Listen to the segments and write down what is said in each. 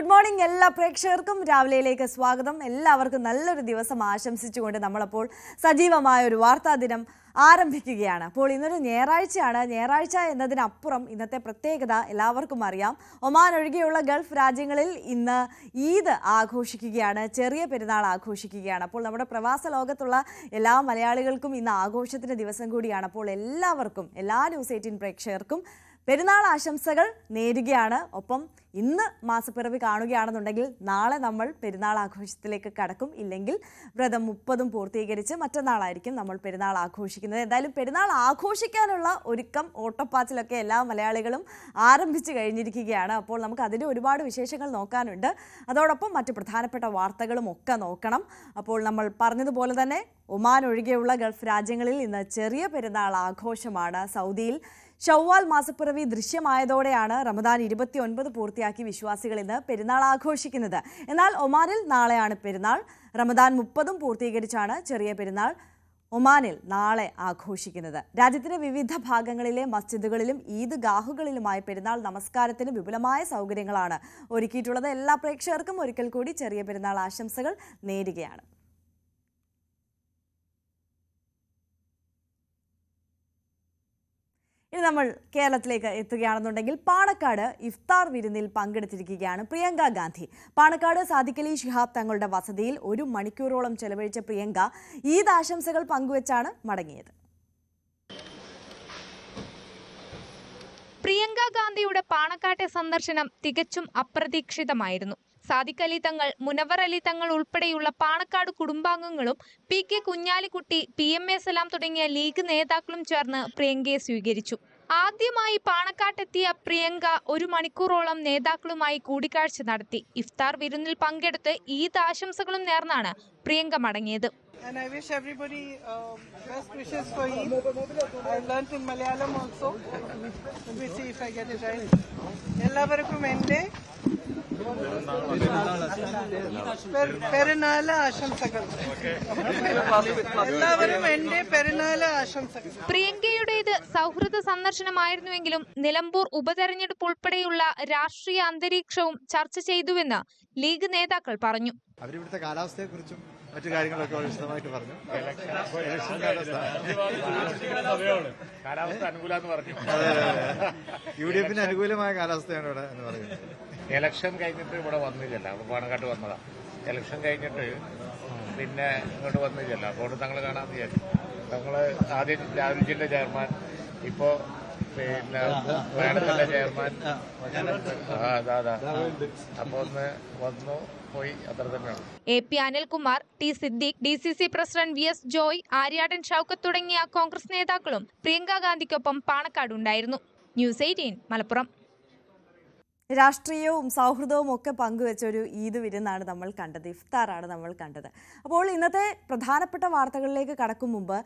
Good morning എല്ലാ പ്രേക്ഷകർക്കും രാവിലെയിലേക്ക് സ്വാഗതം. എല്ലാവർക്കും നല്ലൊരു ദിവസം ആശംസിച്ചുകൊണ്ട് നമ്മളപ്പോൾ സജീവമായ ഒരു വാർത്താ ദിനം ആരംഭിക്കുകയാണ്. അപ്പോൾ ഇന്നൊരു ഞായറാഴ്ചയാണ്. ഞായറാഴ്ച എന്നതിനപ്പുറം ഇന്നത്തെ പ്രത്യേകത എല്ലാവർക്കും അറിയാം. ഒമാൻ ഒഴികെയുള്ള ഗൾഫ് രാജ്യങ്ങളിൽ ഇന്ന് ഈദ് ആഘോഷിക്കുകയാണ്. ചെറിയ പെരുന്നാൾ ആഘോഷിക്കുകയാണ്. അപ്പോൾ നമ്മുടെ പ്രവാസ ലോകത്തുള്ള എല്ലാ മലയാളികൾക്കും ഇന്ന് ആഘോഷത്തിന്റെ ദിവസം കൂടിയാണ്. അപ്പോൾ എല്ലാവർക്കും എല്ലാ ന്യൂസ് എയ്റ്റീൻ പ്രേക്ഷകർക്കും പെരുന്നാൾ ആശംസകൾ നേരുകയാണ്. ഒപ്പം ഇന്ന് മാസപ്പിറവി കാണുകയാണെന്നുണ്ടെങ്കിൽ നാളെ നമ്മൾ പെരുന്നാൾ ആഘോഷത്തിലേക്ക് കടക്കും. ഇല്ലെങ്കിൽ വ്രതം മുപ്പതും പൂർത്തീകരിച്ച് മറ്റന്നാളായിരിക്കും നമ്മൾ പെരുന്നാൾ ആഘോഷിക്കുന്നത്. എന്തായാലും പെരുന്നാൾ ആഘോഷിക്കാനുള്ള ഒരുക്കം ഓട്ടപ്പാച്ചിലൊക്കെ എല്ലാ മലയാളികളും ആരംഭിച്ചു കഴിഞ്ഞിരിക്കുകയാണ്. അപ്പോൾ നമുക്ക് അതിന്റെ ഒരുപാട് വിശേഷങ്ങൾ നോക്കാനുണ്ട്. അതോടൊപ്പം മറ്റ് പ്രധാനപ്പെട്ട വാർത്തകളും ഒക്കെ നോക്കണം. അപ്പോൾ നമ്മൾ പറഞ്ഞതുപോലെ തന്നെ ഒമാൻ ഒഴികെയുള്ള ഗൾഫ് രാജ്യങ്ങളിൽ ഇന്ന് ചെറിയ പെരുന്നാൾ ആഘോഷമാണ്. സൗദിയിൽ ഷവ്വാൽ മാസപ്പിറവി ദൃശ്യമായതോടെയാണ് റമദാൻ ഇരുപത്തി ഒൻപത് പൂർത്തിയാക്കി വിശ്വാസികൾ ഇന്ന് പെരുന്നാൾ ആഘോഷിക്കുന്നത്. എന്നാൽ ഒമാനിൽ നാളെയാണ് പെരുന്നാൾ. റമദാൻ മുപ്പതും പൂർത്തീകരിച്ചാണ് ചെറിയ പെരുന്നാൾ ഒമാനിൽ നാളെ ആഘോഷിക്കുന്നത്. രാജ്യത്തിന്റെ വിവിധ ഭാഗങ്ങളിലെ മസ്ജിദുകളിലും ഈദ് ഗാഹുകളിലുമായി പെരുന്നാൾ നമസ്കാരത്തിന് വിപുലമായ സൗകര്യങ്ങളാണ് ഒരുക്കിയിട്ടുള്ളത്. എല്ലാ പ്രേക്ഷകർക്കും ഒരിക്കൽ കൂടി ചെറിയ പെരുന്നാൾ ആശംസകൾ നേരുകയാണ്. ഇനി നമ്മൾ കേരളത്തിലേക്ക് എത്തുകയാണെന്നുണ്ടെങ്കിൽ പാണക്കാട് ഇഫ്താർ വിരുന്നിൽ പങ്കെടുത്തിരിക്കുകയാണ് പ്രിയങ്ക ഗാന്ധി. പാണക്കാട് സാദിഖലി ഷിഹാബ് തങ്ങളുടെ വസതിയിൽ ഒരു മണിക്കൂറോളം ചെലവഴിച്ച പ്രിയങ്ക ഈദ് ആശംസകൾ പങ്കുവച്ചാണ് മടങ്ങിയത്. പ്രിയങ്ക ഗാന്ധിയുടെ പാണക്കാട്ടെ സന്ദർശനം തികച്ചും അപ്രതീക്ഷിതമായിരുന്നു. സാദിഖ് അലി തങ്ങൾ മുനവർ അലി തങ്ങൾ ഉൾപ്പെടെയുള്ള പാണക്കാട് കുടുംബാംഗങ്ങളും P K Kunhalikutty P M A Salam തുടങ്ങിയ ലീഗ് നേതാക്കളും ചേർന്ന് പ്രിയങ്കയെ സ്വീകരിച്ചു ആദ്യമായി പാണക്കാട്ടെത്തിയ പ്രിയങ്ക ഒരു മണിക്കൂറോളം നേതാക്കളുമായി കൂടിക്കാഴ്ച നടത്തി ഇഫ്താർ വിരുന്നിൽ പങ്കെടുത്ത് ഈദ് ആശംസകളും നേർന്നാണ് പ്രിയങ്ക മടങ്ങിയത് And I wish everybody uh, best wishes for Eid. I learnt in Malayalam also. Let me see if I get it right. എല്ലാവർക്കും എന്റെ പെരു- ആശംസകൾ. എല്ലാവരും എന്റെ ആശംസകൾ. പ്രിയങ്കയുടേത് സൗഹൃദ സന്ദർശനമായിരുന്നുവെങ്കിലും നിലമ്പൂർ ഉപതെരഞ്ഞെടുപ്പ് ഉൾപ്പെടെയുള്ള രാഷ്ട്രീയ അന്തരീക്ഷവും ചർച്ച ചെയ്തുവെന്ന് ലീഗ് നേതാക്കൾ പറഞ്ഞു. അവരിവിടുത്തെ കാലാവസ്ഥയെക്കുറിച്ചും മറ്റു കാര്യങ്ങളൊക്കെ വളരെ വിശദമായിട്ട് പറഞ്ഞു. ഇലക്ഷൻ കാലാവസ്ഥ കാലാവസ്ഥ അനുകൂലമെന്ന് പറഞ്ഞു. യു ഡി എഫിന് അനുകൂലമായ കാലാവസ്ഥയാണ് ഇവിടെ എന്ന് പറയുന്നത്. ഇലക്ഷൻ കഴിഞ്ഞിട്ട് ഇവിടെ വന്നില്ലല്ലോ. പാണക്കാട്ട് വന്നതാ. ഇലക്ഷൻ കഴിഞ്ഞിട്ട് പിന്നെ ഇങ്ങോട്ട് വന്നില്ലല്ലോ. അപ്പോൾ തങ്ങൾ കാണാൻ വിചാരിച്ചു. തങ്ങൾ ആദ്യം രാഹുൽ ജില്ല ചെയർമാൻ. ഇപ്പോ പിന്നെ വേണത്തിന്റെ ചെയർമാൻ. ആ, അതാ അതാ. അപ്പൊ ഒന്ന് വന്നു പോയി അത്ര തന്നെയാണ് A P Anilkumar T Siddique D C C president V S Joy Aryadan Shoukath തുടങ്ങിയ കോൺഗ്രസ് നേതാക്കളും പ്രിയങ്ക ഗാന്ധിക്കൊപ്പം പാണക്കാട് ഉണ്ടായിരുന്നു ന്യൂസ് എയ്റ്റീൻ മലപ്പുറം. രാഷ്ട്രീയവും സൗഹൃദവും ഒക്കെ പങ്കുവെച്ച ഒരു ഈദ് വിരുന്നാണ് നമ്മൾ കണ്ടത് ഇഫ്താറാണ് നമ്മൾ കണ്ടത്. അപ്പോൾ ഇന്നത്തെ പ്രധാനപ്പെട്ട വാർത്തകളിലേക്ക് കടക്കും മുമ്പ്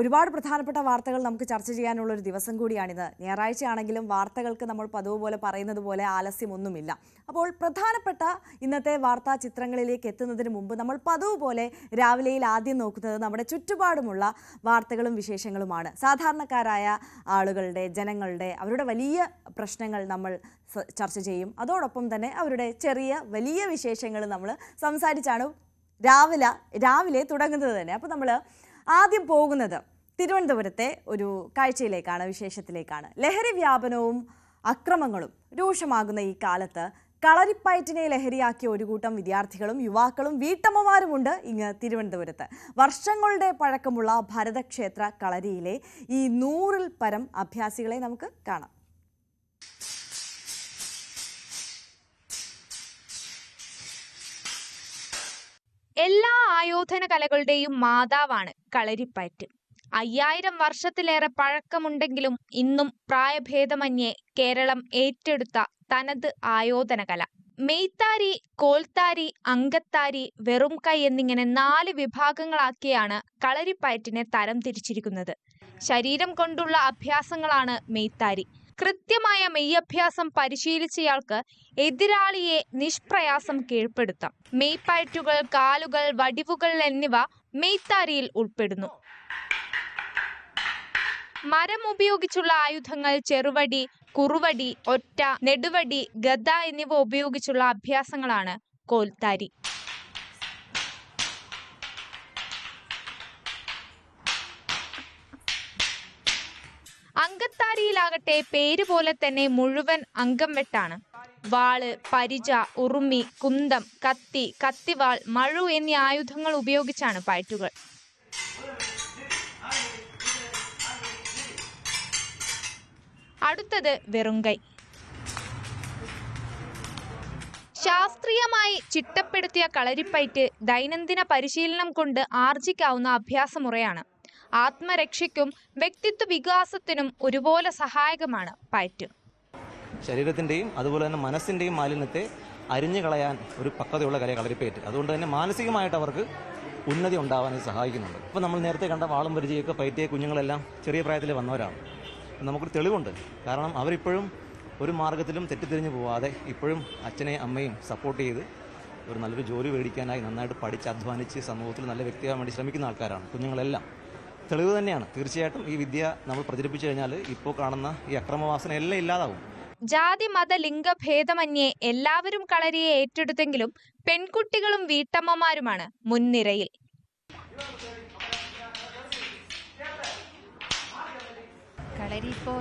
ഒരുപാട് പ്രധാനപ്പെട്ട വാർത്തകൾ നമുക്ക് ചർച്ച ചെയ്യാനുള്ള ഒരു ദിവസം കൂടിയാണിത്. ഞായറാഴ്ചയാണെങ്കിലും വാർത്തകൾക്ക് നമ്മൾ പതിവ് പോലെ പറയുന്നത് പോലെ ആലസ്യമൊന്നുമില്ല. അപ്പോൾ പ്രധാനപ്പെട്ട ഇന്നത്തെ വാർത്താ ചിത്രങ്ങളിലേക്ക് എത്തുന്നതിന് മുമ്പ് നമ്മൾ പതിവ് പോലെ രാവിലെയിൽ ആദ്യം നോക്കുന്നത് നമ്മുടെ ചുറ്റുപാടുമുള്ള വാർത്തകളും വിശേഷങ്ങളുമാണ്. സാധാരണക്കാരായ ആളുകളുടെ ജനങ്ങളുടെ അവരുടെ വലിയ പ്രശ്നങ്ങൾ നമ്മൾ ചർച്ച ചെയ്യും. അതോടൊപ്പം തന്നെ അവരുടെ ചെറിയ വലിയ വിശേഷങ്ങൾ നമ്മൾ സംസാരിച്ചാണ് രാവിലെ രാവിലെ തുടങ്ങുന്നത് തന്നെ. അപ്പോൾ നമ്മൾ ആദ്യം പോകുന്നത് തിരുവനന്തപുരത്തെ ഒരു കാഴ്ചയിലേക്കാണ് വിശേഷത്തിലേക്കാണ്. ലഹരി വ്യാപനവും അക്രമങ്ങളും രൂക്ഷമാകുന്ന ഈ കാലത്ത് കളരിപ്പയറ്റിനെ ലഹരിയാക്കിയ ഒരു കൂട്ടം വിദ്യാർത്ഥികളും യുവാക്കളും വീട്ടമ്മമാരുമുണ്ട് ഇങ്ങ് തിരുവനന്തപുരത്ത്. വർഷങ്ങളുടെ പഴക്കമുള്ള ഭരതക്ഷേത്ര കളരിയിലെ ഈ നൂറിൽ പരം അഭ്യാസികളെ നമുക്ക് കാണാം. എല്ലാ ആയോധന കലകളുടെയും മാതാവാണ് കളരിപ്പയറ്റ്. അയ്യായിരം വർഷത്തിലേറെ പഴക്കമുണ്ടെങ്കിലും ഇന്നും പ്രായഭേദമന്യേ കേരളം ഏറ്റെടുത്ത തനത് ആയോധന കല മെയ്ത്താരി കോൽത്താരി അങ്കത്താരി വെറും കൈ എന്നിങ്ങനെ നാല് വിഭാഗങ്ങളാക്കിയാണ് കളരിപ്പയറ്റിനെ തരം തിരിച്ചിരിക്കുന്നത്. ശരീരം കൊണ്ടുള്ള അഭ്യാസങ്ങളാണ് മെയ്ത്താരി. കൃത്യമായ മെയ്യഭ്യാസം പരിശീലിച്ചയാൾക്ക് എതിരാളിയെ നിഷ്പ്രയാസം കീഴ്പ്പെടുത്താം. മെയ്പ്പയറ്റുകൾ കാലുകൾ വടിവുകൾ എന്നിവ മെയ്ത്താരിയിൽ ഉൾപ്പെടുന്നു. മരം ഉപയോഗിച്ചുള്ള ആയുധങ്ങൾ ചെറുവടി കുറുവടി ഒറ്റ നെടുവടി ഗദ എന്നിവ ഉപയോഗിച്ചുള്ള അഭ്യാസങ്ങളാണ് കോൽത്താരി. അങ്കത്താരിയിലാകട്ടെ പേര് പോലെ തന്നെ മുഴുവൻ അംഗം വെട്ടാണ് വാൾ പരിച ഉറുമി കുന്തം കത്തി കത്തിവാൾ മഴു എന്നീ ആയുധങ്ങൾ ഉപയോഗിച്ചാണ് പയറ്റുകൾ. അടുത്തത് വെറുങ്കൈ. ശാസ്ത്രീയമായി ചിട്ടപ്പെടുത്തിയ കളരിപ്പയറ്റ് ദൈനംദിന പരിശീലനം കൊണ്ട് ആർജിക്കാവുന്ന അഭ്യാസമുറയാണ്. ആത്മരക്ഷയ്ക്കും വ്യക്തിത്വ വികാസത്തിനും ഒരുപോലെ സഹായകമാണ് പയറ്റ്. ശരീരത്തിന്റെയും അതുപോലെ തന്നെ മനസ്സിന്റെയും മാലിന്യത്തെ അരിഞ്ഞു കളയാൻ ഒരു പക്വതയുള്ള കലയെ കളരിപ്പയറ്റ്. അതുകൊണ്ട് തന്നെ മാനസികമായിട്ട് അവർക്ക് ഉന്നതി ഉണ്ടാവാൻ സഹായിക്കുന്നുണ്ട്. ഇപ്പോൾ നമ്മൾ നേരത്തെ കണ്ട വാളും പരിചയമൊക്കെ പയറ്റിയ കുഞ്ഞുങ്ങളെല്ലാം ചെറിയ പ്രായത്തിൽ വന്നവരാണ്. നമുക്കൊരു തെളിവുണ്ട്. കാരണം അവരിപ്പോഴും ഒരു മാർഗത്തിലും തെറ്റിത്തിരിഞ്ഞു പോവാതെ ഇപ്പോഴും അച്ഛനെയും അമ്മയും സപ്പോർട്ട് ചെയ്ത് ഒരു നല്ലൊരു ജോലി മേടിക്കാനായി നന്നായിട്ട് പഠിച്ച് അധ്വാനിച്ച് സമൂഹത്തിൽ നല്ല വ്യക്തിയാകാൻ വേണ്ടി ശ്രമിക്കുന്ന ആൾക്കാരാണ് കുഞ്ഞുങ്ങളെല്ലാം. തെളിവ് തന്നെയാണ്. തീർച്ചയായിട്ടും ഈ വിദ്യ നമ്മൾ പ്രചരിപ്പിച്ചു കഴിഞ്ഞാൽ ഇപ്പോൾ കാണുന്ന ഈ അക്രമവാസന എല്ലാം ഇല്ലാതാവും. ജാതി മത ലിംഗ ഭേദമന്യേ എല്ലാവരും കളരിയെ ഏറ്റെടുത്തെങ്കിലും പെൺകുട്ടികളും വീട്ടമ്മമാരുമാണ് മുൻനിരയിൽ. കളരി ഇപ്പോൾ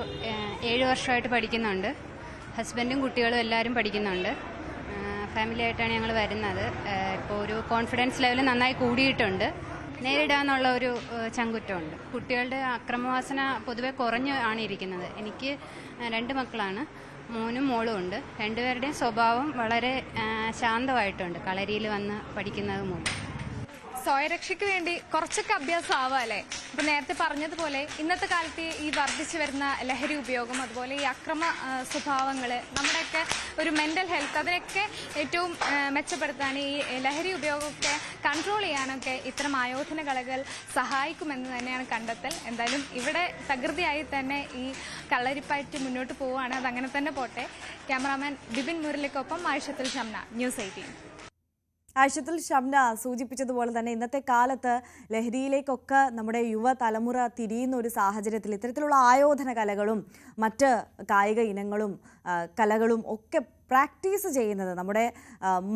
ഏഴ് വർഷമായിട്ട് പഠിക്കുന്നുണ്ട്. ഹസ്ബൻഡും കുട്ടികളും എല്ലാവരും പഠിക്കുന്നുണ്ട്. ഫാമിലി ആയിട്ടാണ് ഞങ്ങൾ വരുന്നത്. ഇപ്പോൾ ഒരു കോൺഫിഡൻസ് ലെവൽ നന്നായി കൂടിയിട്ടുണ്ട്. നേരിടാന്നുള്ള ഒരു ചങ്കുറ്റമുണ്ട്. കുട്ടികളുടെ അക്രമവാസന പൊതുവെ കുറഞ്ഞു ആണ് ഇരിക്കുന്നത് എനിക്ക് രണ്ട് മക്കളാണ്. മോനും മോളും ഉണ്ട്. രണ്ടുപേരുടെയും സ്വഭാവം വളരെ ശാന്തമായിട്ടുണ്ട്. കളരിയിൽ വന്ന് പഠിക്കുന്നത് മൂലം. സ്വയരക്ഷയ്ക്ക് വേണ്ടി കുറച്ചൊക്കെ അഭ്യാസം ആവാല്ലേ ഇപ്പൊ നേരത്തെ പറഞ്ഞതുപോലെ ഇന്നത്തെ കാലത്ത് ഈ വർദ്ധിച്ചു വരുന്ന ലഹരി ഉപയോഗം അതുപോലെ ഈ അക്രമ സ്വഭാവങ്ങൾ നമ്മുടെയൊക്കെ ഒരു മെന്റൽ ഹെൽത്ത് അതിനൊക്കെ ഏറ്റവും മെച്ചപ്പെടുത്താൻ ഈ ലഹരി ഉപയോഗമൊക്കെ കൺട്രോൾ ചെയ്യാനൊക്കെ ഇത്തരം ആയോധന കലകൾ സഹായിക്കുമെന്ന് തന്നെയാണ് കണ്ടെത്തൽ. എന്തായാലും ഇവിടെ തകൃതിയായി തന്നെ ഈ കള്ളരിപ്പായിട്ട് മുന്നോട്ട് പോവുകയാണ്. അതങ്ങനെ തന്നെ പോട്ടെ. ക്യാമറാമാൻ ബിപിൻ മുരളിക്കൊപ്പം ആഴ്ചത്തിൽ ഷംന ന്യൂസ് എയ്റ്റീൻ. ആഴ്ചത്തിൽ ഷംന സൂചിപ്പിച്ചതുപോലെ തന്നെ ഇന്നത്തെ കാലത്ത് ലഹരിയിലേക്കൊക്കെ നമ്മുടെ യുവതലമുറ തിരിയുന്ന ഒരു സാഹചര്യത്തിൽ ഇത്തരത്തിലുള്ള ആയോധന കലകളും മറ്റ് കായിക ഇനങ്ങളും കലകളും ഒക്കെ പ്രാക്ടീസ് ചെയ്യുന്നത് നമ്മുടെ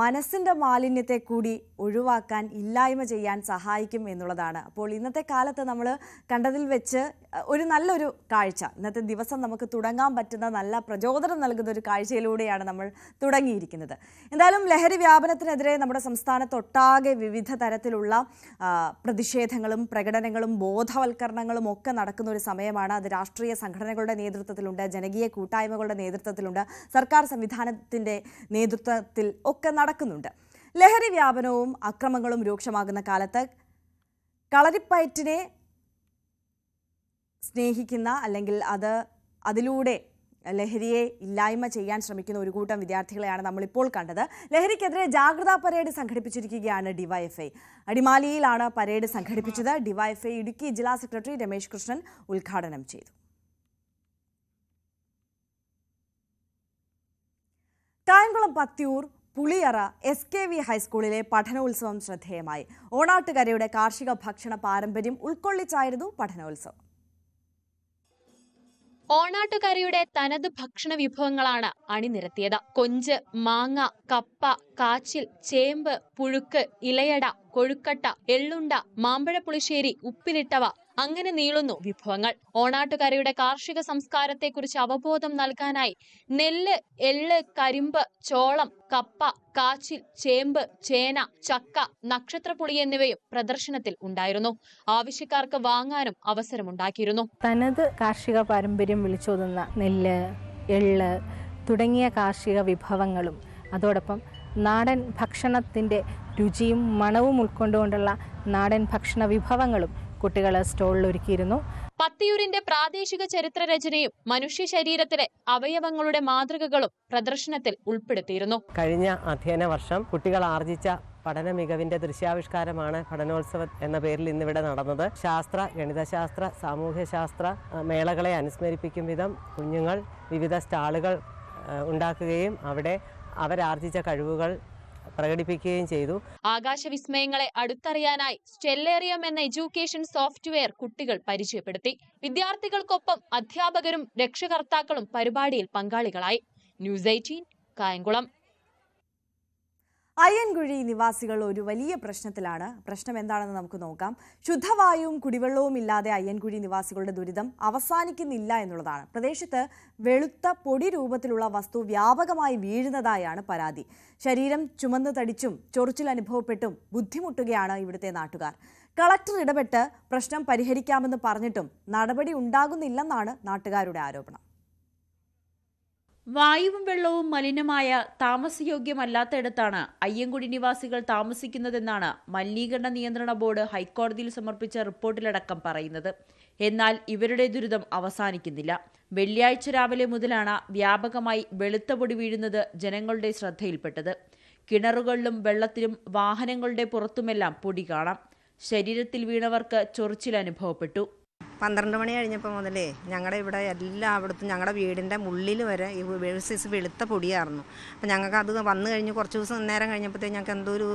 മനസ്സിന്റെ മാലിന്യത്തെ കൂടി ഒഴിവാക്കാൻ ഇല്ലായ്മ ചെയ്യാൻ സഹായിക്കും എന്നുള്ളതാണ്. അപ്പോൾ ഇന്നത്തെ കാലത്ത് നമ്മൾ കണ്ടതിൽ വെച്ച് ഒരു നല്ലൊരു കാഴ്ച. ഇന്നത്തെ ദിവസം നമുക്ക് തുടങ്ങാൻ പറ്റുന്ന നല്ല പ്രചോദനം നൽകുന്ന ഒരു കാഴ്ചയിലൂടെയാണ് നമ്മൾ തുടങ്ങിയിരിക്കുന്നത്. എന്തായാലും ലഹരി വ്യാപനത്തിനെതിരെ നമ്മുടെ സംസ്ഥാനത്തൊട്ടാകെ വിവിധ തരത്തിലുള്ള പ്രതിഷേധങ്ങളും പ്രകടനങ്ങളും ബോധവൽക്കരണങ്ങളും ഒക്കെ നടക്കുന്ന ഒരു സമയമാണ്. അത് രാഷ്ട്രീയ സംഘടനകളുടെ നേതൃത്വത്തിലുണ്ട് ജനകീയ കൂട്ടായ്മകളുടെ നേതൃത്വത്തിലുണ്ട് സർക്കാർ സംവിധാനത്തിന്റെ നേതൃത്വത്തിൽ ഒക്കെ നടക്കുന്നുണ്ട്. ലഹരി വ്യാപനവും അക്രമങ്ങളും രൂക്ഷമാകുന്ന കാലത്ത് കളരിപ്പയറ്റിനെ സ്നേഹിക്കുന്ന അല്ലെങ്കിൽ അത് അതിലൂടെ ലഹരിയെ ഇല്ലായ്മ ചെയ്യാൻ ശ്രമിക്കുന്ന ഒരു കൂട്ടം വിദ്യാർത്ഥികളെയാണ് നമ്മളിപ്പോൾ കണ്ടത്. ലഹരിക്കെതിരെ ജാഗ്രതാ പരേഡ് സംഘടിപ്പിച്ചിരിക്കുകയാണ് ഡിവൈഎഫ്ഐ. അടിമാലിയിലാണ് പരേഡ് സംഘടിപ്പിച്ചത്. ഡിവൈഎഫ്ഐ ഇടുക്കി ജില്ലാ സെക്രട്ടറി രമേശ് കൃഷ്ണൻ ഉദ്ഘാടനം ചെയ്തു. Kayamkulam Pathiyoor Puliyara S K V ഹൈസ്കൂളിലെ പഠനോത്സവം ശ്രദ്ധേയമായി. ഓണാട്ടുകരയുടെ കാർഷിക ഭക്ഷണ പാരമ്പര്യം ഉൾക്കൊള്ളിച്ചായിരുന്നു പഠനോത്സവം. ഓണാട്ടുകരയുടെ തനത് ഭക്ഷണ വിഭവങ്ങളാണ് അണിനിരത്തിയത്. കൊഞ്ച് മാങ്ങ കപ്പ കാച്ചിൽ ചേമ്പ് പുഴുക്ക് ഇലയട കൊഴുക്കട്ട എള്ളുണ്ട മാമ്പഴ പുളിശ്ശേരി ഉപ്പിലിട്ടവ അങ്ങനെ നീളുന്നു. വിഭവങ്ങൾ. ഓണാട്ടുകരയുടെ കാർഷിക സംസ്കാരത്തെക്കുറിച്ച് അവബോധം നൽകാനായി നെല്ല് എള്ള് കരിമ്പ് ചോളം കപ്പ കാച്ചിൽ ചേമ്പ് ചേന ചക്ക നക്ഷത്രപ്പുളി എന്നിവയും പ്രദർശനത്തിൽ ഉണ്ടായിരുന്നു. ആവശ്യക്കാർക്ക് വാങ്ങാനും അവസരമുണ്ടാക്കിയിരുന്നു. തനത് കാർഷിക പാരമ്പര്യം വിളിച്ചോതുന്ന നെല്ല് എള്ള് തുടങ്ങിയ കാർഷിക വിഭവങ്ങളും അതോടൊപ്പം നാടൻ ഭക്ഷണത്തിന്റെ രുചിയും മണവും ഉൾക്കൊണ്ടുകൊണ്ടുള്ള നാടൻ ഭക്ഷണ വിഭവങ്ങളും കുട്ടികൾ സ്റ്റോളിൽ ഒരുക്കിയിരുന്നു. പത്തിയൂരിന്റെ പ്രാദേശിക ചരിത്ര രചനയും മനുഷ്യ ശരീരത്തിലെ അവയവങ്ങളുടെ മാതൃകകളും പ്രദർശനത്തിൽ ഉൾപ്പെടുത്തിയിരുന്നു. കഴിഞ്ഞ അധ്യയന വർഷം കുട്ടികൾ ആർജിച്ച പഠന മികവിന്റെ ദൃശ്യാവിഷ്കാരമാണ് പഠനോത്സവം എന്ന പേരിൽ ഇന്നിവിടെ നടന്നത്. ശാസ്ത്ര ഗണിതശാസ്ത്ര സാമൂഹ്യശാസ്ത്ര മേളകളെ അനുസ്മരിപ്പിക്കും വിധം കുഞ്ഞുങ്ങൾ വിവിധ സ്റ്റാളുകൾ ഉണ്ടാക്കുകയും അവിടെ അവരാർജിച്ച കഴിവുകൾ പ്രകടിപ്പിക്കുകയും ചെയ്തു. ആകാശ വിസ്മയങ്ങളെ അടുത്തറിയാനായി സ്റ്റെല്ലേറിയം എന്ന എഡ്യൂക്കേഷൻ സോഫ്റ്റ്വെയർ കുട്ടികൾ പരിചയപ്പെടുത്തി. വിദ്യാർത്ഥികൾക്കൊപ്പം അധ്യാപകരും രക്ഷകർത്താക്കളും പരിപാടിയിൽ പങ്കാളികളായി. News eighteen Kayamkulam. അയ്യൻകുഴി നിവാസികൾ ഒരു വലിയ പ്രശ്നത്തിലാണ്. പ്രശ്നം എന്താണെന്ന് നമുക്ക് നോക്കാം. ശുദ്ധവായുവും കുടിവെള്ളവും ഇല്ലാതെ അയ്യൻകുഴി നിവാസികളുടെ ദുരിതം അവസാനിക്കുന്നില്ല എന്നുള്ളതാണ്. പ്രദേശത്ത് വെളുത്ത പൊടി രൂപത്തിലുള്ള വസ്തു വ്യാപകമായി വീഴുന്നതായാണ് പരാതി. ശരീരം ചുമന്ന് തടിച്ചും ചൊറിച്ചിൽ അനുഭവപ്പെട്ടും ബുദ്ധിമുട്ടുകയാണ് ഇവിടുത്തെ നാട്ടുകാർ. കളക്ടർ ഇടപെട്ട് പ്രശ്നം പരിഹരിക്കാമെന്ന് പറഞ്ഞിട്ടും നടപടി ഉണ്ടാകുന്നില്ലെന്നാണ് നാട്ടുകാരുടെ ആരോപണം. വായുവും വെള്ളവും മലിനമായ താമസയോഗ്യമല്ലാത്തയിടത്താണ് അയ്യങ്കുടി നിവാസികൾ താമസിക്കുന്നതെന്നാണ് മലിനീകരണ നിയന്ത്രണ ബോർഡ് ഹൈക്കോടതിയിൽ സമർപ്പിച്ച റിപ്പോർട്ടിലടക്കം പറയുന്നത്. എന്നാൽ ഇവരുടെ ദുരിതം അവസാനിക്കുന്നില്ല. വെള്ളിയാഴ്ച രാവിലെ മുതലാണ് വ്യാപകമായി വെളുത്ത പൊടി വീഴുന്നത് ജനങ്ങളുടെ ശ്രദ്ധയിൽപ്പെട്ടത്. കിണറുകളിലും വെള്ളത്തിലും വാഹനങ്ങളുടെ പുറത്തുമെല്ലാം പൊടി കാണാം. ശരീരത്തിൽ വീണവർക്ക് ചൊറിച്ചിൽ അനുഭവപ്പെട്ടു. പന്ത്രണ്ട് മണി കഴിഞ്ഞപ്പോൾ മുതലേ ഞങ്ങളുടെ ഇവിടെ എല്ലായിടത്തും ഞങ്ങളുടെ വീടിന്റെ മുള്ളിൽ വരെ ഈ സൈസ് വെളുത്ത പൊടിയായിരുന്നു അപ്പം ഞങ്ങൾക്ക് അത് വന്നു കഴിഞ്ഞ് കുറച്ച് ദിവസം നേരം കഴിഞ്ഞപ്പോഴത്തേക്ക് ഞങ്ങൾക്ക് എന്തോ ഒരു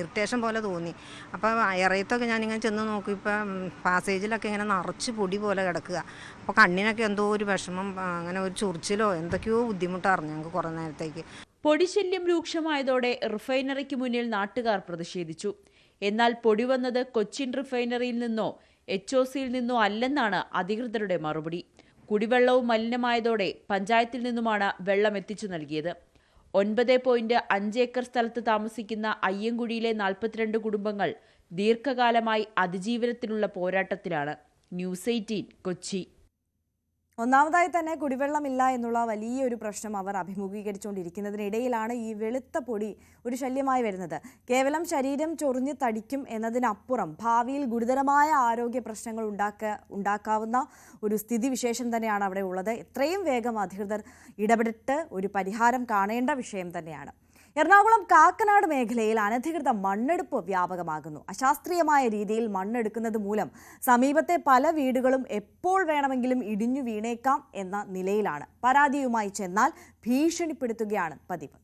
ഇറിറ്റേഷൻ പോലെ തോന്നി. അപ്പോൾ ഇറയത്തൊക്കെ ഞാനിങ്ങനെ ചെന്ന് നോക്കി ഇപ്പം പാസേജിലൊക്കെ ഇങ്ങനെ നിറച്ച് പൊടി പോലെ കിടക്കുക. അപ്പോൾ കണ്ണിനൊക്കെ എന്തോ ഒരു വിഷമം അങ്ങനെ ഒരു ചൊറിച്ചിലോ എന്തൊക്കെയോ ബുദ്ധിമുട്ടായിരുന്നു ഞങ്ങൾക്ക് കുറേ നേരത്തേക്ക്. പൊടിശല്യം രൂക്ഷമായതോടെ റിഫൈനറിക്ക് മുന്നിൽ നാട്ടുകാർ പ്രതിഷേധിച്ചു. എന്നാൽ പൊടി വന്നത് കൊച്ചിൻ റിഫൈനറിയിൽ നിന്നോ എച്ച് ഒ സിയിൽ നിന്നോ അല്ലെന്നാണ് അധികൃതരുടെ മറുപടി. കുടിവെള്ളവും മലിനമായതോടെ പഞ്ചായത്തിൽ നിന്നുമാണ് വെള്ളം എത്തിച്ചു നൽകിയത്. ഒൻപത് പോയിന്റ് അഞ്ച് ഏക്കർ സ്ഥലത്ത് താമസിക്കുന്ന അയ്യങ്കുഴിയിലെ നാൽപ്പത്തിരണ്ട് കുടുംബങ്ങൾ ദീർഘകാലമായി അതിജീവനത്തിനുള്ള പോരാട്ടത്തിലാണ്. News eighteen Kochi. ഒന്നാമതായി തന്നെ കുടിവെള്ളമില്ല എന്നുള്ള വലിയൊരു പ്രശ്നം അവർ അഭിമുഖീകരിച്ചുകൊണ്ടിരിക്കുന്നതിനിടയിലാണ് ഈ വെളുത്ത പൊടി ഒരു ശല്യമായി വരുന്നത്. കേവലം ശരീരം ചൊറിഞ്ഞ് തടിക്കും എന്നതിനപ്പുറം ഭാവിയിൽ ഗുരുതരമായ ആരോഗ്യ പ്രശ്നങ്ങൾ ഉണ്ടാക്ക ഉണ്ടാക്കാവുന്ന ഒരു സ്ഥിതിവിശേഷം തന്നെയാണ് അവിടെ ഉള്ളത്. എത്രയും വേഗം അധികൃതർ ഇടപെട്ട് ഒരു പരിഹാരം കാണേണ്ട വിഷയം തന്നെയാണ്. എറണാകുളം കാക്കനാട് മേഖലയിൽ അനധികൃത മണ്ണെടുപ്പ് വ്യാപകമാകുന്നു. അശാസ്ത്രീയമായ രീതിയിൽ മണ്ണെടുക്കുന്നത് മൂലം സമീപത്തെ പല വീടുകളും എപ്പോൾ വേണമെങ്കിലും ഇടിഞ്ഞു വീണേക്കാം എന്ന നിലയിലാണ്. പരാതിയുമായി ചെന്നാൽ ഭീഷണിപ്പെടുത്തുകയാണ് പതിവ്.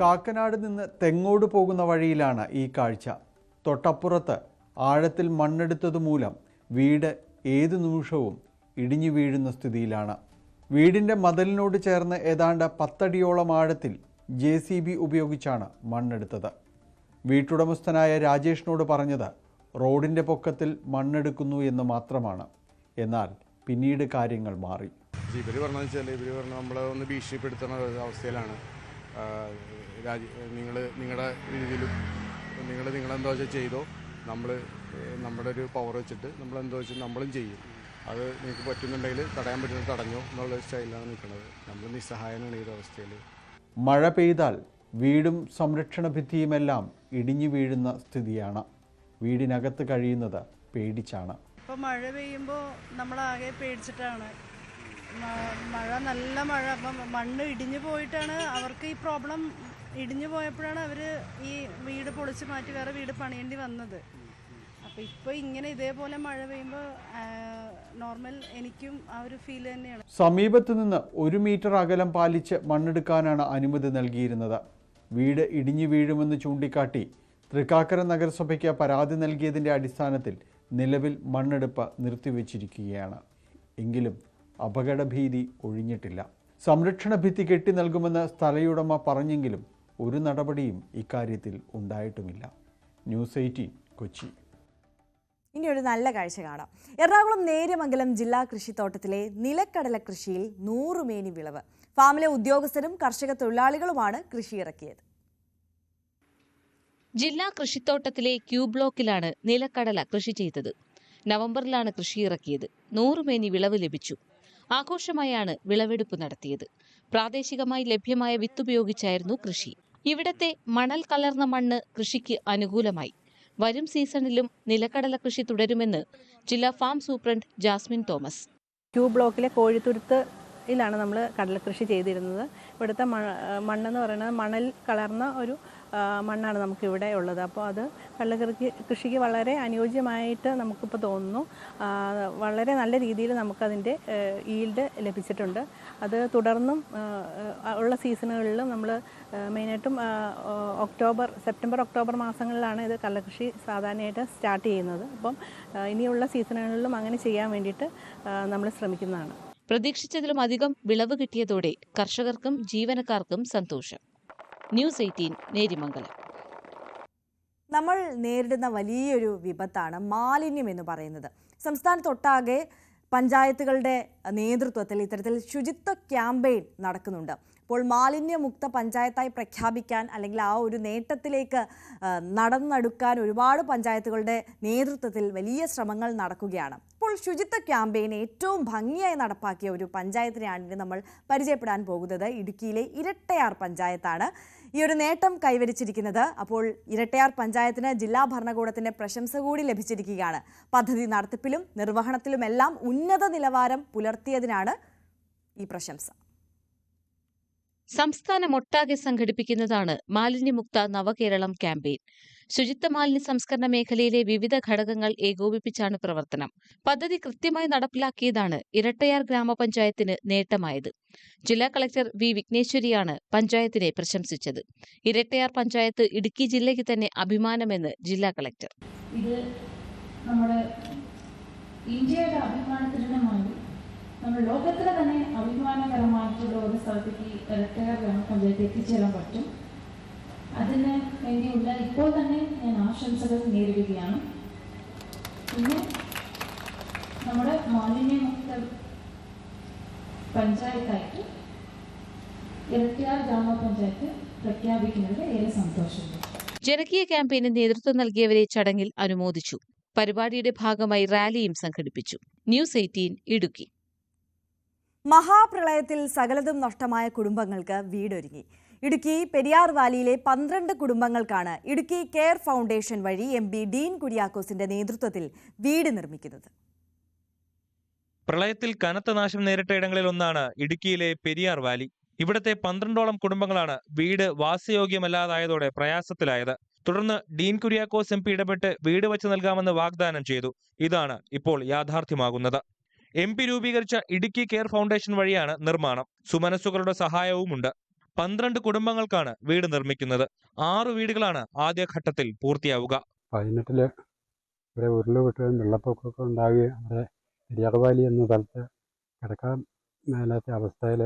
കാക്കനാട് നിന്ന് തെങ്ങോട് പോകുന്ന വഴിയിലാണ് ഈ കാഴ്ച. തൊട്ടപ്പുറത്ത് ആഴത്തിൽ മണ്ണെടുത്തത് മൂലം വീട് ഏത് നിമിഷവും ഇടിഞ്ഞു വീഴുന്ന സ്ഥിതിയിലാണ്. വീടിന്റെ മതിലിനോട് ചേർന്ന് ഏതാണ്ട് പത്തടിയോളം ആഴത്തിൽ ജെ സി ബി ഉപയോഗിച്ചാണ് മണ്ണെടുത്തത്. വീട്ടുടമസ്ഥനായ രാജേഷിനോട് പറഞ്ഞത് റോഡിന്റെ പൊക്കത്തിൽ മണ്ണെടുക്കുന്നു എന്ന് മാത്രമാണ്. എന്നാൽ പിന്നീട് കാര്യങ്ങൾ മാറി. ഇവർ പറഞ്ഞു വെച്ചാൽ ഇവർ പറഞ്ഞു നമ്മളെ ഒന്ന് ഭീഷണിപ്പെടുത്തുന്ന അവസ്ഥയിലാണ്. രാജ നിങ്ങൾ നിങ്ങളുടെ രീതിയിലും നിങ്ങൾ നിങ്ങളെന്താ വെച്ചാൽ ചെയ്തോ നമ്മൾ നമ്മുടെ ഒരു പവർ വെച്ചിട്ട് നമ്മൾ എന്തോ വെച്ചാൽ നമ്മളും ചെയ്യും. അത് നിങ്ങൾക്ക് പറ്റുന്നുണ്ടെങ്കിൽ തടയാൻ പറ്റുന്നത് തടഞ്ഞോ എന്നുള്ള സ്റ്റൈലാണ് നിൽക്കുന്നത് നമ്മൾ നിസ്സഹായനാണ് ഈ ഒരു അവസ്ഥയിൽ മഴ പെയ്താൽ വീടും സംരക്ഷണ ഭിത്തിയുമെല്ലാം ഇടിഞ്ഞു വീഴുന്ന സ്ഥിതിയാണ്. വീടിനകത്ത് കഴിയുന്നത് പേടിച്ചാണ്. ഇപ്പോൾ മഴ പെയ്യുമ്പോൾ നമ്മളാകെ പേടിച്ചിട്ടാണ്. മഴ നല്ല മഴ. അപ്പം മണ്ണ് ഇടിഞ്ഞു പോയിട്ടാണ് അവർക്ക് ഈ പ്രോബ്ലം ഇടിഞ്ഞു പോയപ്പോഴാണ് അവർ ഈ വീട് പൊളിച്ച് മാറ്റി വേറെ വീട് പണിയേണ്ടി വന്നത്. അപ്പോൾ ഇപ്പോൾ ഇങ്ങനെ ഇതേപോലെ മഴ പെയ്യുമ്പോൾ നോർമൽ എനിക്കും ആ ഒരു ഫീൽ തന്നെയാണ്. സമീപത്ത് നിന്ന് ഒരു മീറ്റർ അകലം പാലിച്ച് മണ്ണെടുക്കാനാണ് അനുമതി നൽകിയിരുന്നത്. വീട് ഇടിഞ്ഞു വീഴുമെന്ന് ചൂണ്ടിക്കാട്ടി തൃക്കാക്കര നഗരസഭയ്ക്ക് പരാതി നൽകിയതിന്റെ അടിസ്ഥാനത്തിൽ നിലവിൽ മണ്ണെടുപ്പ് നിർത്തിവെച്ചിരിക്കുകയാണ്. എങ്കിലും അപകടഭീതി ഒഴിഞ്ഞിട്ടില്ല. സംരക്ഷണ ഭിത്തി കെട്ടി നൽകുമെന്ന് സ്ഥലയുടമ പറഞ്ഞെങ്കിലും ഒരു നടപടിയും ഇക്കാര്യത്തിൽ ഉണ്ടായിട്ടുമില്ല. News eighteen Kochi. ഇനി ഒരു നല്ല കാഴ്ച കാണാം. എറണാകുളം നേര്യമംഗലം ജില്ലാ കൃഷിത്തോട്ടത്തിലെ നിലക്കടല കൃഷിയിൽ നൂറുമേനി വിളവ്. ഫാമിലെ ഉദ്യോഗസ്ഥരും കർഷക തൊഴിലാളികളുമാണ് കൃഷി ഇറക്കിയത് ജില്ലാ കൃഷിത്തോട്ടത്തിലെ ക്യൂ ബ്ലോക്കിലാണ് നിലക്കടല കൃഷി ചെയ്തത്. നവംബറിലാണ് കൃഷി ഇറക്കിയത് നൂറുമേനി വിളവ് ലഭിച്ചു. ആഘോഷമായാണ് വിളവെടുപ്പ് നടത്തിയത്. പ്രാദേശികമായി ലഭ്യമായ വിത്തുപയോഗിച്ചായിരുന്നു കൃഷി. ഇവിടത്തെ മണൽ കലർന്ന മണ്ണ് കൃഷിക്ക് അനുകൂലമായി. വരും സീസണിലും നിലക്കടല കൃഷി തുടരുമെന്ന് ജില്ലാ farm superintendent Jasmine Thomas. Q ബ്ലോക്കിലെ കോഴിത്തുരുത്ത് ഇതിലാണ് നമ്മൾ കടലക്കൃഷി ചെയ്തിരുന്നത്. ഇവിടുത്തെ മണ്ണെന്ന് പറയുന്നത് മണൽ കലർന്ന ഒരു മണ്ണാണ് നമുക്കിവിടെ ഉള്ളത്. അപ്പോൾ അത് കടലക്കൃഷി കൃഷിക്ക് വളരെ അനുയോജ്യമായിട്ട് നമുക്കിപ്പോൾ തോന്നുന്നു. വളരെ നല്ല രീതിയിൽ നമുക്കതിന്റെ ഈൽഡ് ലഭിച്ചിട്ടുണ്ട്. അത് തുടർന്നും ഉള്ള സീസണുകളിലും നമ്മൾ മെയിനായിട്ടും ഒക്ടോബർ സെപ്റ്റംബർ ഒക്ടോബർ മാസങ്ങളിലാണ് ഇത് കള്ളകൃഷി സാധാരണയായിട്ട് സ്റ്റാർട്ട് ചെയ്യുന്നത്. അപ്പം ഇനിയുള്ള സീസണുകളിലും അങ്ങനെ ചെയ്യാൻ വേണ്ടിയിട്ട് നമ്മൾ ശ്രമിക്കുന്നതാണ്. പ്രതീക്ഷിച്ചതിലും അധികം വിളവ് കിട്ടിയതോടെ കർഷകർക്കും ജീവനക്കാർക്കും സന്തോഷം. ന്യൂസ് എയ്റ്റീൻ നേരിമംഗലം നമ്മൾ നേരിടുന്ന വലിയൊരു വിപത്താണ് മാലിന്യം എന്ന് പറയുന്നത്. സംസ്ഥാനത്തൊട്ടാകെ പഞ്ചായത്തുകളുടെ നേതൃത്വത്തിൽ ഇത്തരത്തിൽ ശുചിത്വ ക്യാമ്പയിൻ നടക്കുന്നുണ്ട്. അപ്പോൾ മാലിന്യമുക്ത പഞ്ചായത്തായി പ്രഖ്യാപിക്കാൻ അല്ലെങ്കിൽ ആ ഒരു നേട്ടത്തിലേക്ക് നടന്നെടുക്കാൻ ഒരുപാട് പഞ്ചായത്തുകളുടെ നേതൃത്വത്തിൽ വലിയ ശ്രമങ്ങൾ നടക്കുകയാണ്. അപ്പോൾ ശുചിത്വ ക്യാമ്പയിൻ ഏറ്റവും ഭംഗിയായി നടപ്പാക്കിയ ഒരു പഞ്ചായത്തിനെയാണ് നമ്മൾ പരിചയപ്പെടാൻ പോകുന്നത്. ഇടുക്കിയിലെ ഇരട്ടയാർ പഞ്ചായത്താണ്. ഈ ഒരു നേട്ടം കൈവരിച്ചിരിക്കുന്നത് അപ്പോൾ ഇരട്ടയാർ പഞ്ചായത്തിന് ജില്ലാ ഭരണകൂടത്തിന്റെ പ്രശംസ കൂടി ലഭിച്ചിരിക്കുകയാണ്. പദ്ധതി നടത്തിപ്പിലും നിർവഹണത്തിലുമെല്ലാം ഉന്നത നിലവാരം പുലർത്തിയതിനാണ് ഈ പ്രശംസ. സംസ്ഥാനമൊട്ടാകെ സംഘടിപ്പിക്കുന്നതാണ് മാലിന്യമുക്ത നവകേരളം ക്യാമ്പയിൻ. ശുചിത്വ മാലിന്യ സംസ്കരണ മേഖലയിലെ വിവിധ ഘടകങ്ങൾ ഏകോപിപ്പിച്ചാണ് പ്രവർത്തനം. പദ്ധതി കൃത്യമായി നടപ്പിലാക്കിയതാണ് ഇരട്ടയാർ ഗ്രാമപഞ്ചായത്തിന് നേട്ടമായത്. ജില്ലാ കളക്ടർ വി വിഘ്നേശ്വരിയാണ് പഞ്ചായത്തിനെ പ്രശംസിച്ചത്. ഇരട്ടയാർ പഞ്ചായത്ത് ഇടുക്കി ജില്ലയ്ക്ക് തന്നെ അഭിമാനമെന്ന് ജില്ലാ കളക്ടർ. ഇത് നമ്മുടെ ഇന്ത്യയുടെ അഭിമാനത്തിനുമായി നമ്മൾ ലോകത്തിലെ തന്നെ അഭിമാനകരമായിട്ടുള്ള ഒരു ഇരട്ടയാർ ഗ്രാമപഞ്ചായത്ത് എത്തിച്ചേരാൻ പറ്റും. അതിന് വേണ്ടിയുള്ള ഇപ്പോൾ തന്നെ ഞാൻ ആശംസകൾ നേരിടുകയാണ്. പിന്നെ നമ്മുടെ മാലിന്യമുക്ത പഞ്ചായത്തായിട്ട് ഇരട്ടിയാർ ഗ്രാമപഞ്ചായത്ത് പ്രഖ്യാപിക്കുന്നതിൽ ഏറെ സന്തോഷമുണ്ട്. ജനകീയ ക്യാമ്പയിന് നേതൃത്വം നൽകിയവരെ ചടങ്ങിൽ അനുമോദിച്ചു. പരിപാടിയുടെ ഭാഗമായി റാലിയും സംഘടിപ്പിച്ചു. News eighteen Idukki. മഹാപ്രളയത്തിൽ സകലതും നഷ്ടമായ കുടുംബങ്ങൾക്ക് വീടൊരുങ്ങി. ഇടുക്കി പെരിയാർ വാലിയിലെ പന്ത്രണ്ട് കുടുംബങ്ങൾക്കാണ് ഇടുക്കി കെയർ ഫൗണ്ടേഷൻ വഴി എം പി ഡീൻ കുര്യാക്കോസിന്റെ നേതൃത്വത്തിൽ വീട് നിർമ്മിക്കുന്നത്. പ്രളയത്തിൽ കനത്ത നാശം നേരിട്ട ഇടങ്ങളിൽ ഒന്നാണ് ഇടുക്കിയിലെ പെരിയാർ വാലി. ഇവിടത്തെ പന്ത്രണ്ടോളം കുടുംബങ്ങളാണ് വീട് വാസയോഗ്യമല്ലാതായതോടെ പ്രയാസത്തിലായത്. തുടർന്ന് ഡീൻ കുര്യാക്കോസ് എം പി ഇടപെട്ട് വീട് വച്ച് നൽകാമെന്ന് വാഗ്ദാനം ചെയ്തു. ഇതാണ് ഇപ്പോൾ യാഥാർത്ഥ്യമാകുന്നത്. എം പി രൂപീകരിച്ച ഇടുക്കി കെയർ ഫൗണ്ടേഷൻ വഴിയാണ് നിർമ്മാണം. സുമനസ്സുകളുടെ സഹായവുമുണ്ട്. പന്ത്രണ്ട് കുടുംബങ്ങൾക്കാണ് വീട് നിർമ്മിക്കുന്നത്. ആറു വീടുകളാണ് ആദ്യഘട്ടത്തിൽ പൂർത്തിയാവുക. പതിനെട്ടിൽ ഇവിടെ ഉരുളുപൊട്ടുകയും വെള്ളപ്പൊക്കമൊക്കെ ഉണ്ടാവുകയും അവിടെ പെരിയാർവാലി എന്ന സ്ഥലത്ത് കിടക്കാൻ മേലാത്ത അവസ്ഥയിൽ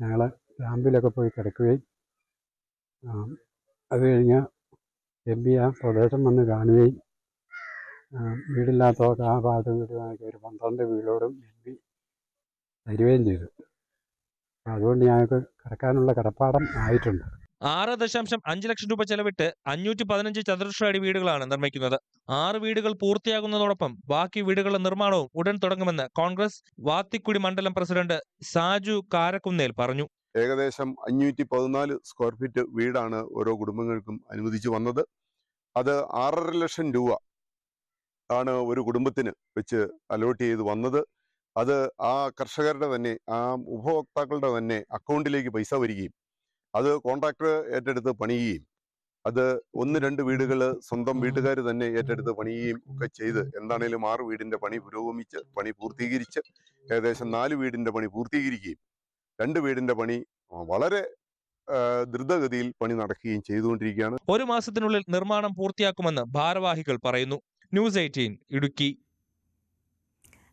ഞങ്ങൾ ക്യാമ്പിലൊക്കെ പോയി കിടക്കുകയും അത് കഴിഞ്ഞ് എം പി ആ പ്രദേശം വന്ന് കാണുകയും വീടില്ലാത്തവർക്ക് ആ ഭാഗത്ത് വീട് വാങ്ങിക്കുക ഒരു പന്ത്രണ്ട് വീടോടും എം പി തരികയും ചെയ്തു. അതുകൊണ്ട് ഞങ്ങൾക്ക് കിടക്കാനുള്ള കിടപ്പാടം ആയിട്ടുണ്ട്. ആറ് ദശാംശം അഞ്ച് ലക്ഷം രൂപ ചെലവിട്ട് അഞ്ഞൂറ്റി പതിനഞ്ച് ചതുരശ്ര അടി വീടുകളാണ് നിർമ്മിക്കുന്നത്. ആറ് വീടുകൾ പൂർത്തിയാകുന്നതോടൊപ്പം ബാക്കി വീടുകളുടെ നിർമ്മാണവും ഉടൻ തുടങ്ങുമെന്ന് കോൺഗ്രസ് വാത്തിക്കുടി മണ്ഡലം പ്രസിഡന്റ് സാജു കാരക്കുന്നേൽ പറഞ്ഞു. ഏകദേശം അഞ്ഞൂറ്റി പതിനാല് സ്ക്വയർ ഫീറ്റ് വീടാണ് ഓരോ കുടുംബങ്ങൾക്കും അനുവദിച്ചു വന്നത്. അത് ആറര ലക്ഷം രൂപ ആണ് ഒരു കുടുംബത്തിന് വെച്ച് അലോട്ട് ചെയ്ത് വന്നത്. അത് ആ കർഷകരുടെ തന്നെ ആ ഉപഭോക്താക്കളുടെ തന്നെ അക്കൗണ്ടിലേക്ക് പൈസ വരികയും അത് കോൺട്രാക്ടർ ഏറ്റെടുത്ത് പണിയുകയും അത് ഒന്ന് രണ്ട് വീടുകൾ സ്വന്തം വീട്ടുകാർ തന്നെ ഏറ്റെടുത്ത് പണിയുകയും ഒക്കെ ചെയ്ത് എന്താണേലും ആറ് വീടിന്റെ പണി പുരോഗമിച്ച് പണി പൂർത്തീകരിച്ച് ഏകദേശം നാല് വീടിന്റെ പണി പൂർത്തീകരിക്കുകയും രണ്ട് വീടിന്റെ പണി വളരെ ദ്രുതഗതിയിൽ പണി നടക്കുകയും ചെയ്തുകൊണ്ടിരിക്കുകയാണ്. ഒരു മാസത്തിനുള്ളിൽ നിർമ്മാണം പൂർത്തിയാക്കുമെന്ന് ഭാരവാഹികൾ പറയുന്നു. News eighteen Idukki.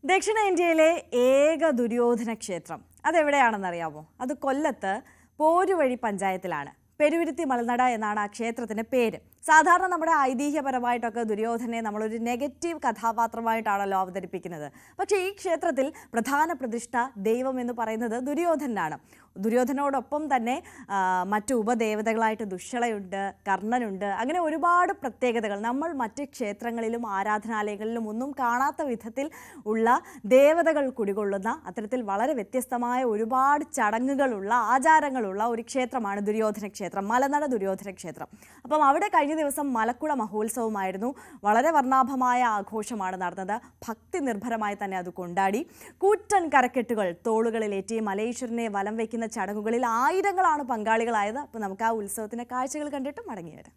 ദക്ഷിണേന്ത്യയിലെ ഏക ദുര്യോധന ക്ഷേത്രം അതെവിടെയാണെന്നറിയാമോ? അത് കൊല്ലത്ത് പോരുവഴി പഞ്ചായത്തിലാണ്. പെരുവിരുത്തി മലനട എന്നാണ് ആ ക്ഷേത്രത്തിന്റെ പേര്. സാധാരണ നമ്മുടെ ഐതിഹ്യപരമായിട്ടൊക്കെ ദുര്യോധനെ നമ്മളൊരു നെഗറ്റീവ് കഥാപാത്രമായിട്ടാണല്ലോ അവതരിപ്പിക്കുന്നത്. പക്ഷേ ഈ ക്ഷേത്രത്തിൽ പ്രധാന പ്രതിഷ്ഠ ദൈവം എന്ന് പറയുന്നത് ദുര്യോധനാണ്. ദുര്യോധനോടൊപ്പം തന്നെ മറ്റു ഉപദേവതകളായിട്ട് ദുഷ്യളയുണ്ട് കർണനുണ്ട് അങ്ങനെ ഒരുപാട് പ്രത്യേകതകൾ. നമ്മൾ മറ്റ് ക്ഷേത്രങ്ങളിലും ആരാധനാലയങ്ങളിലും ഒന്നും കാണാത്ത വിധത്തിൽ ഉള്ള ദേവതകൾ കുടികൊള്ളുന്ന അത്തരത്തിൽ വളരെ വ്യത്യസ്തമായ ഒരുപാട് ചടങ്ങുകളുള്ള ആചാരങ്ങളുള്ള ഒരു ക്ഷേത്രമാണ് ദുര്യോധന ക്ഷേത്രം മലനട ദുര്യോധന ക്ഷേത്രം. അപ്പം അവിടെ കഴിഞ്ഞ ദിവസം മലക്കുള മഹോത്സവമായിരുന്നു. വളരെ വർണാഭമായ ആഘോഷമാണ് നടന്നത്. ഭക്തി നിർഭരമായി തന്നെ അത് കൊണ്ടാടി. കൂറ്റൻ കരക്കെട്ടുകൾ തോളുകളിലേറ്റി മലേശ്വരനെ വലം വയ്ക്കുന്ന ചടങ്ങുകളിൽ ആയിരങ്ങളാണ് പങ്കാളികളായത്. അപ്പോൾ നമുക്ക് ആ ഉത്സവത്തിന്റെ കാഴ്ചകൾ കണ്ടിട്ട് മടങ്ങി വരാം.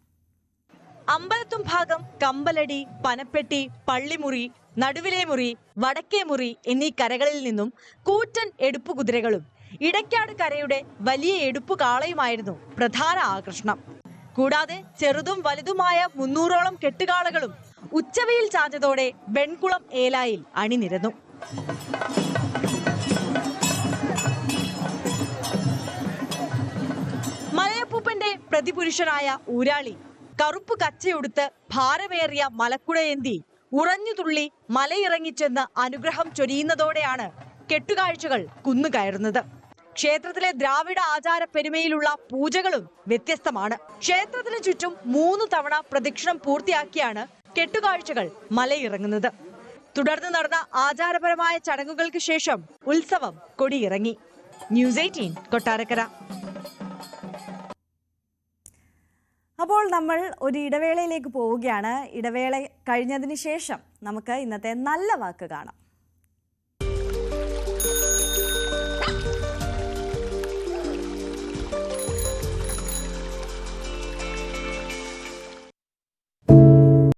അമ്പലത്തും ഭാഗം കമ്പലടി പനപ്പെട്ടി പള്ളിമുറി നടുവിലെ മുറി വടക്കേ മുറി എന്നീ കരകളിൽ നിന്നും കൂറ്റൻ എടുപ്പുകുതിരകളും ഇടയ്ക്കാട് കരയുടെ വലിയ എടുപ്പ് കാളയുമായിരുന്നു പ്രധാന ആകർഷണം. കൂടാതെ ചെറുതും വലുതുമായ മുന്നൂറോളം കെട്ടുകാളകളും ഉച്ചവയിൽ ചാഞ്ഞതോടെ വെൺകുളം ഏലായിൽ അണിനിരന്നു. മലയപ്പൂപ്പന്റെ പ്രതിപുരുഷനായ ഊരാളി കറുപ്പ് കച്ചയുടുത്ത് ഭാരമേറിയ മലക്കുടയേന്തി ഉറഞ്ഞുതുള്ളി മലയിറങ്ങിച്ചെന്ന് അനുഗ്രഹം ചൊരിയുന്നതോടെയാണ് കെട്ടുകാഴ്ചകൾ കുന്നുകയറുന്നത്. ക്ഷേത്രത്തിലെ ദ്രാവിഡ ആചാര പെരുമയിലുള്ള പൂജകളും വ്യത്യസ്തമാണ്. ക്ഷേത്രത്തിന് ചുറ്റും മൂന്ന് തവണ പ്രദക്ഷിണം പൂർത്തിയാക്കിയാണ് കെട്ടുകാഴ്ചകൾ മലയിറങ്ങുന്നത്. തുടർന്ന് നടന്ന ആചാരപരമായ ചടങ്ങുകൾക്ക് ശേഷം ഉത്സവം കൊടിയിറങ്ങി. News eighteen Kottarakkara. അപ്പോൾ നമ്മൾ ഒരു ഇടവേളയിലേക്ക് പോവുകയാണ്. ഇടവേള കഴിഞ്ഞതിന് ശേഷം നമുക്ക് ഇന്നത്തെ നല്ല വാക്ക് കാണാം.